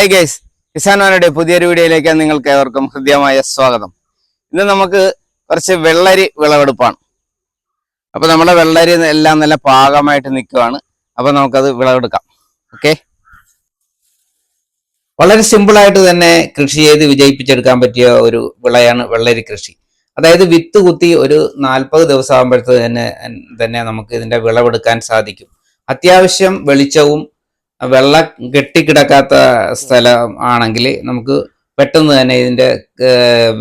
Hi guys കിസാനോനയുടെ പുതിയൊരു വീഡിയോയിലേക്ക് നിങ്ങൾക്ക് ഏവർക്കും ഹൃദ്യമായ സ്വാഗതം. ഇന്ന് നമുക്ക് കുറച്ച് വെള്ളരി വിളവെടുപ്പാണ്. അപ്പൊ നമ്മുടെ വെള്ളരി എല്ലാം നല്ല പാകമായിട്ട് നിൽക്കുവാണ്. അപ്പൊ നമുക്കത് വിളവെടുക്കാം. ഓക്കെ വളരെ സിമ്പിളായിട്ട് തന്നെ കൃഷി ചെയ്ത് വിജയിപ്പിച്ചെടുക്കാൻ പറ്റിയ ഒരു വിളയാണ് വെള്ളരി കൃഷി. അതായത് വിത്ത് കുത്തി ഒരു നാൽപ്പത് ദിവസം തന്നെ തന്നെ നമുക്ക് ഇതിന്റെ വിളവെടുക്കാൻ സാധിക്കും. അത്യാവശ്യം വെളിച്ചവും വെള്ളം കെട്ടിക്കിടക്കാത്ത സ്ഥലം ആണെങ്കിൽ നമുക്ക് പെട്ടെന്ന് തന്നെ ഇതിന്റെ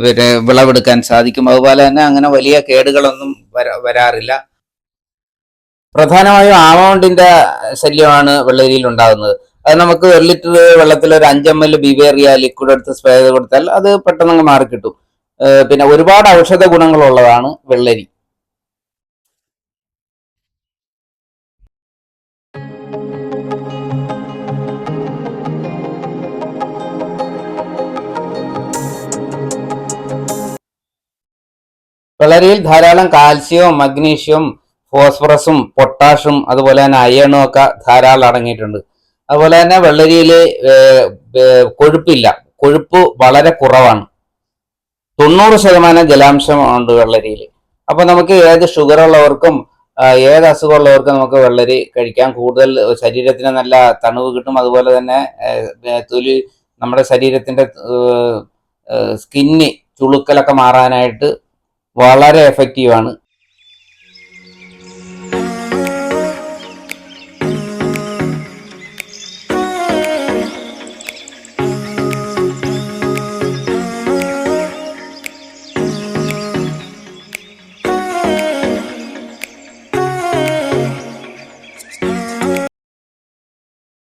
പിന്നെ വിളവെടുക്കാൻ സാധിക്കും. അതുപോലെ തന്നെ അങ്ങനെ വലിയ കേടുകളൊന്നും വര- വരാറില്ല. പ്രധാനമായും ആമൗണ്ടിന്റെ ശല്യമാണ് വെള്ളരിയിൽ ഉണ്ടാകുന്നത്. അത് നമുക്ക് ഒരു ലിറ്റർ വെള്ളത്തിൽ ഒരു അഞ്ച് എൽ ബിവേറിയ ലിക്വിഡ് എടുത്ത് സ്പ്രേ ചെയ്ത് കൊടുത്താൽ അത് പെട്ടെന്ന് അങ്ങ് മാറിക്കിട്ടും. പിന്നെ ഒരുപാട് ഔഷധ ഗുണങ്ങളുള്ളതാണ് വെള്ളരി. വെള്ളരിയിൽ ധാരാളം കാൽസ്യവും മഗ്നീഷ്യവും ഫോസ്ഫറസും പൊട്ടാഷും അതുപോലെ തന്നെ അയണും ഒക്കെ ധാരാളം അടങ്ങിയിട്ടുണ്ട്. അതുപോലെ തന്നെ വെള്ളരിയിൽ കൊഴുപ്പില്ല. കൊഴുപ്പ് വളരെ കുറവാണ്. തൊണ്ണൂറ് ശതമാനം ജലാംശം ഉണ്ട് വെള്ളരിയിൽ. അപ്പൊ നമുക്ക് ഏത് ഷുഗർ ഉള്ളവർക്കും ഏത് അസുഖമുള്ളവർക്കും നമുക്ക് വെള്ളരി കഴിക്കാം. കൂടുതൽ ശരീരത്തിന് നല്ല തണുവ് കിട്ടും. അതുപോലെ തന്നെ തൊലി നമ്മുടെ ശരീരത്തിന്റെ സ്കിന്നി ചുളുക്കലൊക്കെ മാറാനായിട്ട് വളരെ എഫക്റ്റീവാണ് ആണ്.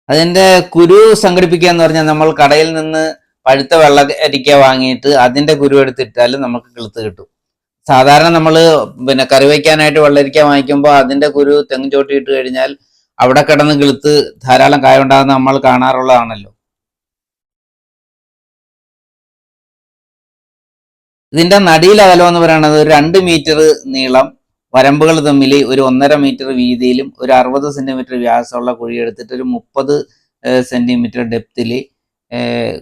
അതിന്റെ കുരു സംഘടിപ്പിക്കുക എന്ന് പറഞ്ഞാൽ നമ്മൾ കടയിൽ നിന്ന് പഴുത്ത വെള്ള അരിക്ക വാങ്ങിയിട്ട് അതിന്റെ കുരു എടുത്തിട്ടാലും നമുക്ക് കിളുത്ത് കിട്ടും. സാധാരണ നമ്മൾ പിന്നെ കറി വയ്ക്കാനായിട്ട് വെള്ളരിക്ക വാങ്ങിക്കുമ്പോൾ അതിന്റെ കുരു തെങ്ങ് ചോട്ടി ഇട്ട് കഴിഞ്ഞാൽ അവിടെ കിടന്ന് കിളുത്ത് ധാരാളം കായ ഉണ്ടാകുന്ന നമ്മൾ കാണാറുള്ളതാണല്ലോ. ഇതിന്റെ നടിയിൽ അകലം എന്ന് പറയുന്നത് രണ്ട് മീറ്റർ നീളം വരമ്പുകൾ തമ്മിൽ ഒരു ഒന്നര മീറ്റർ വീതിയിലും ഒരു അറുപത് സെന്റിമീറ്റർ വ്യാസമുള്ള കുഴി എടുത്തിട്ട് ഒരു മുപ്പത് സെന്റിമീറ്റർ ഡെപ്തിൽ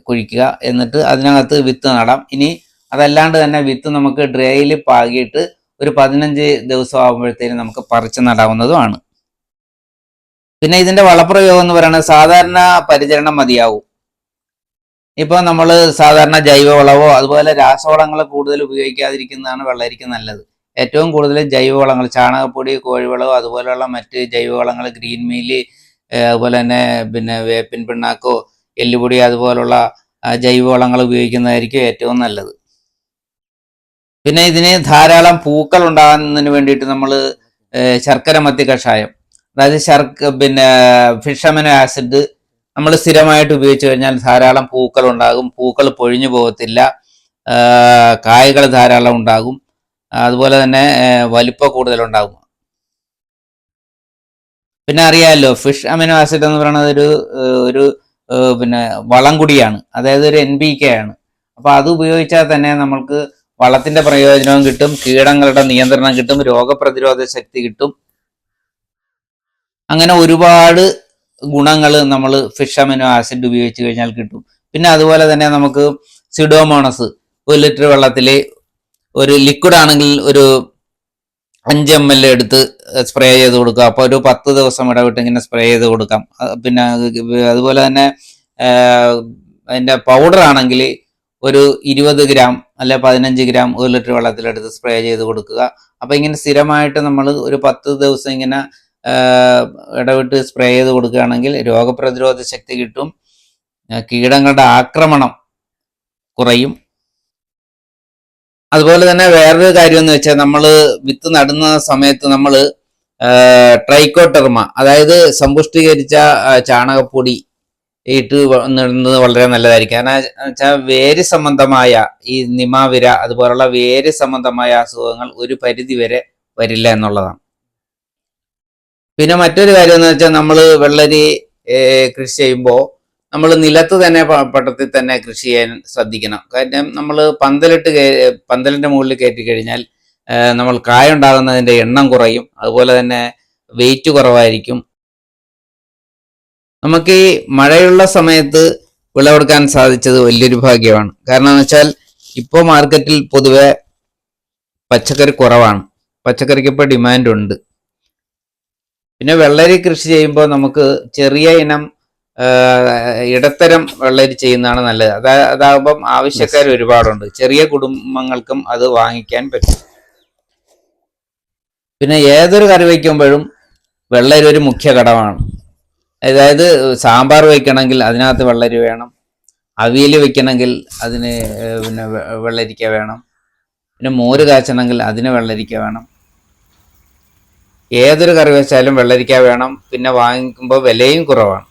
കുഴിക്കുക. എന്നിട്ട് അതിനകത്ത് വിത്ത് നടാം. ഇനി അതല്ലാണ്ട് തന്നെ വിത്ത് നമുക്ക് ഡ്രൈയിൽ പാകിയിട്ട് ഒരു പതിനഞ്ച് ദിവസം ആകുമ്പോഴത്തേനും നമുക്ക് പറിച്ച് നടാവുന്നതുമാണ്. പിന്നെ ഇതിന്റെ വളപ്രയോഗം എന്ന് പറയുന്നത് സാധാരണ പരിചരണം മതിയാവും. ഇപ്പൊ നമ്മൾ സാധാരണ ജൈവവളവോ അതുപോലെ രാസവളങ്ങൾ കൂടുതൽ ഉപയോഗിക്കാതിരിക്കുന്നതാണ് വെള്ളരിക്ക് നല്ലത്. ഏറ്റവും കൂടുതൽ ജൈവവളങ്ങൾ ചാണകപ്പൊടി കോഴിവളമോ അതുപോലെയുള്ള മറ്റ് ജൈവവളങ്ങൾ ഗ്രീൻ മീൽ അതുപോലെ തന്നെ പിന്നെ വേപ്പിൻ പിണ്ണാക്കോ എല്ലുപൊടി അതുപോലുള്ള ജൈവവളങ്ങൾ ഉപയോഗിക്കുന്നതായിരിക്കും ഏറ്റവും നല്ലത്. പിന്നെ ഇതിന് ധാരാളം പൂക്കൾ ഉണ്ടാകുന്നതിന് വേണ്ടിയിട്ട് നമ്മൾ ശർക്കര മത്തി കഷായം അതായത് ശർക്ക പിന്നെ ഫിഷമന ആസിഡ് നമ്മൾ സ്ഥിരമായിട്ട് ഉപയോഗിച്ച് കഴിഞ്ഞാൽ ധാരാളം പൂക്കൾ ഉണ്ടാകും. പൂക്കൾ പൊഴിഞ്ഞു പോകത്തില്ല. കായകൾ ധാരാളം ഉണ്ടാകും. അതുപോലെ തന്നെ വലിപ്പം കൂടുതലുണ്ടാകും പിന്നെ അറിയാമല്ലോ ഫിഷ് അമിനോ ആസിഡ് എന്ന് പറയുന്നത് ഒരു ഒരു പിന്നെ വളം കൂടിയാണ്. അതായത് ഒരു എൻ പി കെ ആണ്. അപ്പൊ അത് ഉപയോഗിച്ചാൽ തന്നെ നമ്മൾക്ക് വളത്തിന്റെ പ്രയോജനവും കിട്ടും കീടങ്ങളുടെ നിയന്ത്രണം കിട്ടും രോഗപ്രതിരോധ ശക്തി കിട്ടും. അങ്ങനെ ഒരുപാട് ഗുണങ്ങൾ നമ്മൾ ഫിഷ് അമിനോ ആസിഡ് ഉപയോഗിച്ച് കഴിഞ്ഞാൽ കിട്ടും. പിന്നെ അതുപോലെ തന്നെ നമുക്ക് സിഡോമോണസ് ഒരു ലിറ്റർ വെള്ളത്തിൽ ഒരു ലിക്വിഡ് ആണെങ്കിൽ ഒരു അഞ്ച് എം എൽ എടുത്ത് സ്പ്രേ ചെയ്ത് കൊടുക്കുക അപ്പോൾ ഒരു പത്ത് ദിവസം ഇടവിട്ട് ഇങ്ങനെ സ്പ്രേ ചെയ്ത് കൊടുക്കാം. പിന്നെ അതുപോലെ തന്നെ അതിന്റെ പൗഡർ ആണെങ്കിൽ ഒരു ഇരുപത് ഗ്രാം അല്ലെ പതിനഞ്ച് ഗ്രാം ഒരു ലിറ്റർ വെള്ളത്തിലെടുത്ത് സ്പ്രേ ചെയ്ത് കൊടുക്കുക. അപ്പൊ ഇങ്ങനെ സ്ഥിരമായിട്ട് നമ്മൾ ഒരു പത്ത് ദിവസം ഇങ്ങനെ ഇടവിട്ട് സ്പ്രേ ചെയ്ത് കൊടുക്കുകയാണെങ്കിൽ രോഗപ്രതിരോധ ശക്തി കിട്ടും. കീടങ്ങളുടെ ആക്രമണം കുറയും. അതുപോലെ തന്നെ വേറൊരു കാര്യം എന്ന് വെച്ചാൽ നമ്മൾ വിത്ത് നടുന്ന സമയത്ത് നമ്മൾ ട്രൈക്കോട്ടർമ അതായത് സമ്പുഷ്ടീകരിച്ച ചാണകപ്പൊടി ഇട്ട് നടുന്നത് വളരെ നല്ലതായിരിക്കും. കാരണം വെച്ചാൽ വേര് സംബന്ധമായ ഈ നിമാവിര അതുപോലുള്ള വേര് സംബന്ധമായ അസുഖങ്ങൾ ഒരു പരിധി വരെ വരില്ല എന്നുള്ളതാണ്. പിന്നെ മറ്റൊരു കാര്യം എന്ന് വെച്ചാൽ നമ്മൾ വെള്ളരി കൃഷി ചെയ്യുമ്പോൾ നമ്മൾ നിലത്ത് തന്നെ പട്ടത്തിൽ തന്നെ കൃഷി ചെയ്യാൻ ശ്രദ്ധിക്കണം. കാരണം നമ്മൾ പന്തലിട്ട് പന്തലിന്റെ മുകളിൽ കയറ്റി കഴിഞ്ഞാൽ നമ്മൾ കായ ഉണ്ടാകുന്നതിന്റെ എണ്ണം കുറയും. അതുപോലെ തന്നെ വെയിറ്റ് കുറവായിരിക്കും. നമുക്ക് ഈ മഴയുള്ള സമയത്ത് വിളവെടുക്കാൻ സാധിച്ചത് വലിയൊരു ഭാഗ്യമാണ്. കാരണം എന്ന് വെച്ചാൽ ഇപ്പോൾ മാർക്കറ്റിൽ പൊതുവെ പച്ചക്കറി കുറവാണ്. പച്ചക്കറിക്ക് ഇപ്പോൾ ഡിമാൻഡ് ഉണ്ട്. പിന്നെ വെള്ളരി കൃഷി ചെയ്യുമ്പോൾ നമുക്ക് ചെറിയ ഇനം ഇടത്തരം വെള്ളരി ചെയ്യുന്നതാണ് നല്ലത്. അതാ അതാകുമ്പം ആവശ്യക്കാർ ഒരുപാടുണ്ട്. ചെറിയ കുടുംബങ്ങൾക്കും അത് വാങ്ങിക്കാൻ പറ്റും. പിന്നെ ഏതൊരു കറി വയ്ക്കുമ്പോഴും വെള്ളരി ഒരു മുഖ്യ ഘടകമാണ്. അതായത് സാമ്പാർ വയ്ക്കണമെങ്കിൽ അതിനകത്ത് വെള്ളരി വേണം. അവിയൽ വെക്കണമെങ്കിൽ അതിന് പിന്നെ വെള്ളരിക്ക വേണം. പിന്നെ മോര് കാച്ചണമെങ്കിൽ അതിന് വെള്ളരിക്ക വേണം. ഏതൊരു കറി വെച്ചാലും വെള്ളരിക്ക വേണം. പിന്നെ വാങ്ങിക്കുമ്പോൾ വിലയും കുറവാണ്.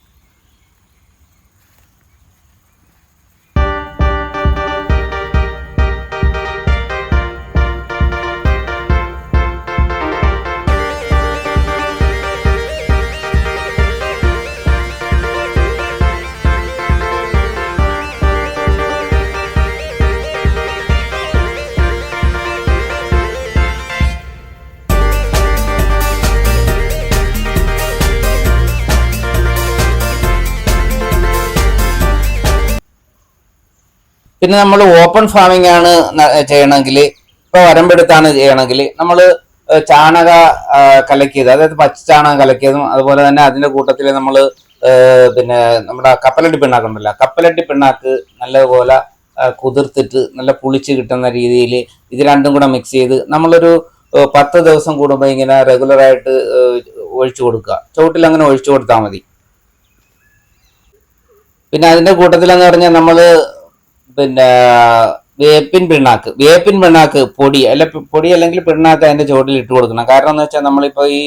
പിന്നെ നമ്മൾ ഓപ്പൺ ഫാമിംഗ് ആണ് ചെയ്യണമെങ്കിൽ ഇപ്പൊ വരമ്പെടുത്താണ് ചെയ്യണമെങ്കിൽ നമ്മൾ ചാണക കലക്കിയത് അതായത് പച്ച ചാണകം കലക്കിയതും അതുപോലെ തന്നെ അതിന്റെ കൂട്ടത്തിൽ നമ്മൾ പിന്നെ നമ്മുടെ കപ്പലണ്ടി പിണ്ണാക്കുണ്ടല്ലോ കപ്പലട്ടി പിണ്ണാക്ക് നല്ലപോലെ കുതിർത്തിട്ട് നല്ല പുളിച്ച് കിട്ടുന്ന രീതിയിൽ ഇത് രണ്ടും കൂടെ മിക്സ് ചെയ്ത് നമ്മളൊരു പത്ത് ദിവസം കൂടുമ്പോൾ ഇങ്ങനെ റെഗുലറായിട്ട് ഒഴിച്ചു കൊടുക്കുക. ചുവട്ടിൽ അങ്ങനെ ഒഴിച്ചു കൊടുത്താൽ മതി. പിന്നെ അതിന്റെ കൂട്ടത്തിലെന്ന് പറഞ്ഞാൽ നമ്മൾ പിന്നെ വേപ്പിൻ പിണ്ണാക്ക്. വേപ്പിൻ പിണ്ണാക്ക് പൊടി അല്ല പൊടി അല്ലെങ്കിൽ പിണ്ണാക്ക് അതിന്റെ ചുവട്ടിൽ ഇട്ട് കൊടുക്കണം. കാരണം എന്ന് വെച്ചാൽ നമ്മളിപ്പോ ഈ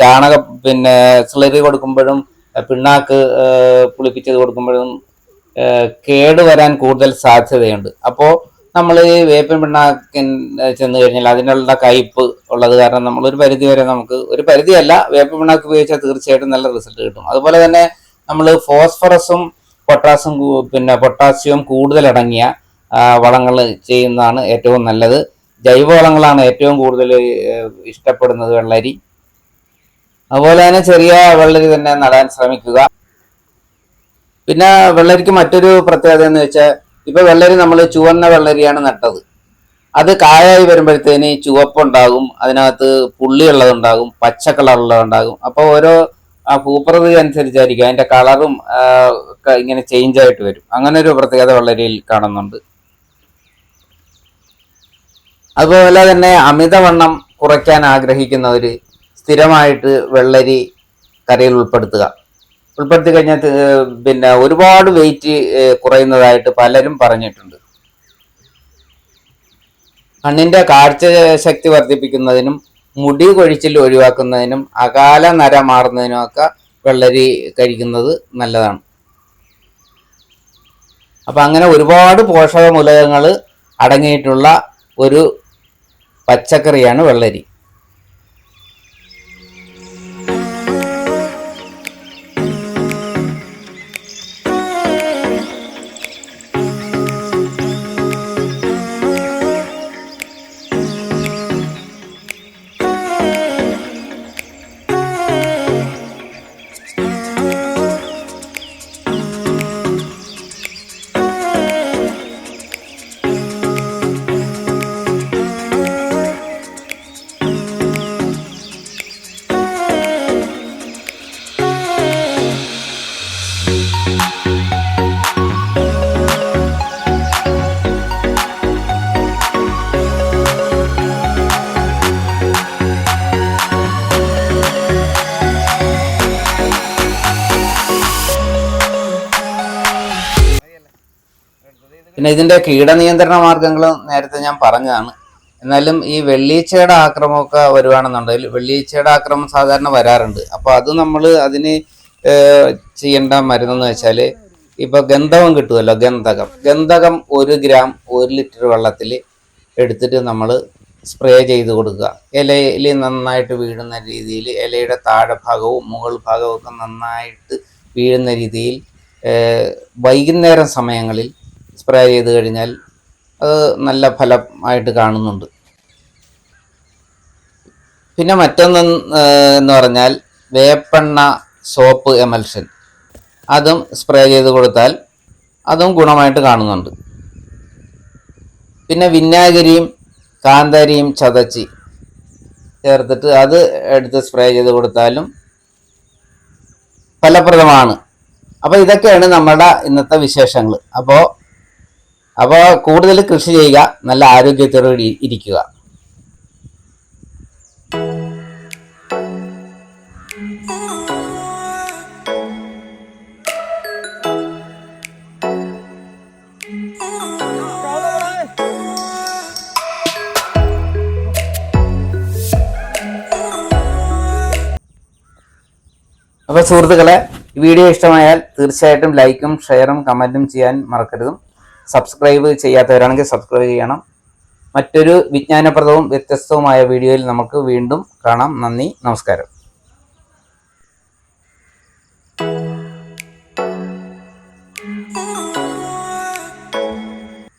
ചാണക പിന്നെ സ്ലറി കൊടുക്കുമ്പോഴും പിണ്ണാക്ക് പുളിപ്പിച്ചത് കൊടുക്കുമ്പോഴും കേട് വരാൻ കൂടുതൽ സാധ്യതയുണ്ട്. അപ്പോൾ നമ്മൾ വേപ്പിൻ പിണ്ണാക്കിൻ ചെന്ന് കഴിഞ്ഞാൽ അതിനുള്ള കയ്പ് ഉള്ളത് കാരണം നമ്മൾ ഒരു പരിധി വരെ നമുക്ക് ഒരു പരിധിയല്ല വേപ്പിൻ പിണ്ണാക്ക് ഉപയോഗിച്ചാൽ തീർച്ചയായിട്ടും നല്ല റിസൾട്ട് കിട്ടും. അതുപോലെ തന്നെ നമ്മൾ ഫോസ്ഫറസും പൊട്ടാസും പിന്നെ പൊട്ടാസ്യം കൂടുതലടങ്ങിയ വളങ്ങൾ ചെയ്യുന്നതാണ് ഏറ്റവും നല്ലത്. ജൈവവളങ്ങളാണ് ഏറ്റവും കൂടുതൽ ഇഷ്ടപ്പെടുന്നത് വെള്ളരി. അതുപോലെ തന്നെ ചെറിയ വെള്ളരി തന്നെ നടാൻ ശ്രമിക്കുക. പിന്നെ വെള്ളരിക്ക് മറ്റൊരു പ്രത്യേകത എന്ന് വെച്ചാൽ ഇപ്പൊ വെള്ളരി നമ്മൾ ചുവന്ന വെള്ളരിയാണ് നട്ടത്. അത് കായായി വരുമ്പോഴത്തേന് ചുവപ്പുണ്ടാകും അതിനകത്ത് പുള്ളിയുള്ളതുണ്ടാകും പച്ച കളറുള്ളതുണ്ടാകും അപ്പോൾ ഓരോ ആ ഭൂപ്രകൃതി അനുസരിച്ചായിരിക്കും. അതിന്റെ കളറും ഇങ്ങനെ ചേഞ്ച് ആയിട്ട് വരും. അങ്ങനെ ഒരു പ്രത്യേകത വെള്ളരിയിൽ കാണുന്നുണ്ട്. അതുപോലെ തന്നെ അമിതവണ്ണം കുറയ്ക്കാൻ ആഗ്രഹിക്കുന്നവർ സ്ഥിരമായിട്ട് വെള്ളരി കറിയിൽ ഉൾപ്പെടുത്തുക. ഉൾപ്പെടുത്തി കഴിഞ്ഞാൽ പിന്നെ ഒരുപാട് വെയിറ്റ് കുറയുന്നതായിട്ട് പലരും പറഞ്ഞിട്ടുണ്ട്. കണ്ണിന്റെ കാഴ്ച ശക്തി വർദ്ധിപ്പിക്കുന്നതിനും മുടി കൊഴിച്ചിൽ ഒഴിവാക്കുന്നതിനും അകാല നര മാറുന്നതിനും ഒക്കെ വെള്ളരി കഴിക്കുന്നത് നല്ലതാണ്. അപ്പൊ അങ്ങനെ ഒരുപാട് പോഷക മൂലകങ്ങൾ അടങ്ങിയിട്ടുള്ള ഒരു പച്ചക്കറിയാണ് വെള്ളരി. പിന്നെ ഇതിന്റെ കീടനിയന്ത്രണ മാർഗങ്ങളും നേരത്തെ ഞാൻ പറഞ്ഞതാണ്. എന്നാലും ഈ വെള്ളീച്ചയുടെ ആക്രമമൊക്കെ വരുവാണെന്നുണ്ടെങ്കിൽ വെള്ളീച്ചയുടെ ആക്രമം സാധാരണ വരാറുണ്ട്. അപ്പോൾ അത് നമ്മൾ അതിന് ചെയ്യേണ്ട മരുന്നെന്ന് വെച്ചാൽ ഇപ്പൊ ഗന്ധകം കിട്ടുമല്ലോ ഗന്ധകം. ഗന്ധകം ഒരു ഗ്രാം ഒരു ലിറ്റർ വെള്ളത്തിൽ എടുത്തിട്ട് നമ്മൾ സ്പ്രേ ചെയ്ത് കൊടുക്കുക. ഇലയിൽ നന്നായിട്ട് വീഴുന്ന രീതിയിൽ ഇലയുടെ താഴെ ഭാഗവും മുകൾ ഭാഗവും ഒക്കെ നന്നായിട്ട് വീഴുന്ന രീതിയിൽ വൈകുന്നേരം സമയങ്ങളിൽ സ്പ്രേ ചെയ്ത് കഴിഞ്ഞാൽ അത് നല്ല ഫലമായിട്ട് കാണുന്നുണ്ട്. പിന്നെ മറ്റൊന്ന് എന്ന് പറഞ്ഞാൽ വേപ്പെണ്ണ സോപ്പ് എമൽഷൻ. അതും സ്പ്രേ ചെയ്ത് കൊടുത്താൽ അതും ഗുണമായിട്ട് കാണുന്നുണ്ട്. പിന്നെ വിനാഗിരിയും കാന്താരിയും ചതച്ച് ചേർത്തിട്ട് അത് എടുത്ത് സ്പ്രേ ചെയ്ത് കൊടുത്താലും ഫലപ്രദമാണ്. അപ്പോൾ ഇതൊക്കെയാണ് നമ്മുടെ ഇന്നത്തെ വിശേഷങ്ങൾ അപ്പോൾ അപ്പോൾ കൂടുതൽ കൃഷി ചെയ്യുക നല്ല ആരോഗ്യത്തോടെ ഇരിക്കുക. അപ്പോൾ സുഹൃത്തുക്കളെ വീഡിയോ ഇഷ്ടമായാൽ തീർച്ചയായിട്ടും ലൈക്കും ഷെയറും കമന്റും ചെയ്യാൻ മറക്കരുതും. സബ്സ്ക്രൈബ് ചെയ്യാത്തവരാണെങ്കിൽ സബ്സ്ക്രൈബ് ചെയ്യണം. മറ്റൊരു വിജ്ഞാനപ്രദവും വ്യത്യസ്തവുമായ വീഡിയോയിൽ നമുക്ക് വീണ്ടും കാണാം. നന്ദി നമസ്കാരം.